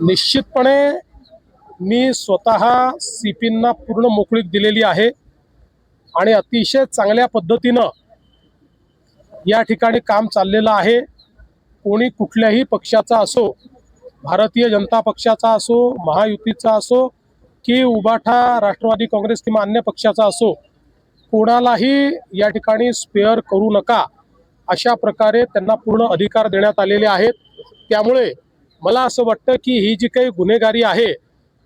निश्चितपणे मी स्वतः सीपींना पूर्ण मोकळीक दिलेली आहे. आणि अतिशय चांगल्या पद्धतीनं या ठिकाणी काम चाललेलं आहे. कोणी कुठल्याही पक्षाचा असो भारतीय जनता पक्षाचा असो महायुतीचा असो की उबाठा राष्ट्रवादी काँग्रेस किंवा अन्य पक्षाचा असो कोणालाही या ठिकाणी स्पेअर करू नका. अशा प्रकारे त्यांना पूर्ण अधिकार देण्यात आलेले आहेत. त्यामुळे मला असं वाटतं की ही जी काही गुन्हेगारी आहे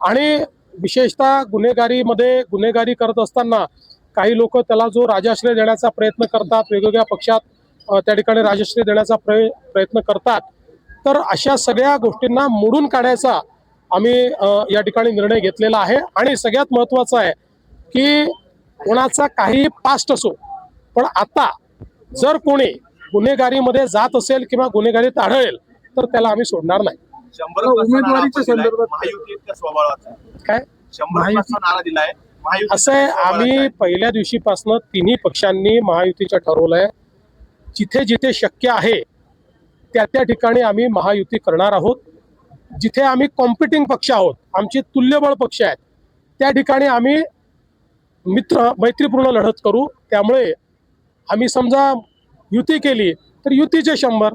आणि विशेषतः गुन्हेगारीमध्ये गुन्हेगारी करत असताना काही लोक त्याला जो राजाश्रय देण्याचा प्रयत्न करतात वेगवेगळ्या पक्षात त्या ठिकाणी राजश्रय देण्याचा प्रय प्रयत्न करतात. तर अशा सगळ्या गोष्टींना मोडून काढायचा आम्ही या ठिकाणी निर्णय घेतलेला आहे. आणि सगळ्यात महत्त्वाचं आहे की कोणाचा काही पास्ट असो पण आता जर कोणी गुन्हेगारीमध्ये जात असेल किंवा गुन्हेगारीत आढळेल तर त्याला आम्ही सोडणार नाही. शंभर उमेदवारीच्या संदर्भात काय? शंभर प्लसचा नारा दिलाय. महायुती असं आहे आम्ही पहिल्या दिवशीपासून तिन्ही पक्षांनी महायुतीचं ठरवलंय. जिथे जिथे शक्य आहे त्या त्या ठिकाणी आम्ही महायुती करणार आहोत. जिथे आम्ही कॉम्पिटिंग पक्ष आहोत आमचे तुल्यबळ पक्ष आहेत त्या ठिकाणी आम्ही मित्र मैत्रीपूर्ण लढत करू. त्यामुळे आम्ही समजा युती केली तर युतीचे शंभर.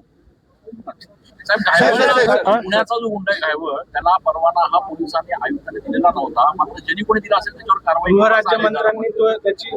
पुण्याचा जो गुंडा आहे घायवळ त्याला परवाना हा पोलिसांनी आयुक्तांनी दिलेला नव्हता. मात्र ज्यांनी कोणी दिला असेल त्याच्यावर कारवाई गृहराज्यमंत्र्यांनी तो त्याची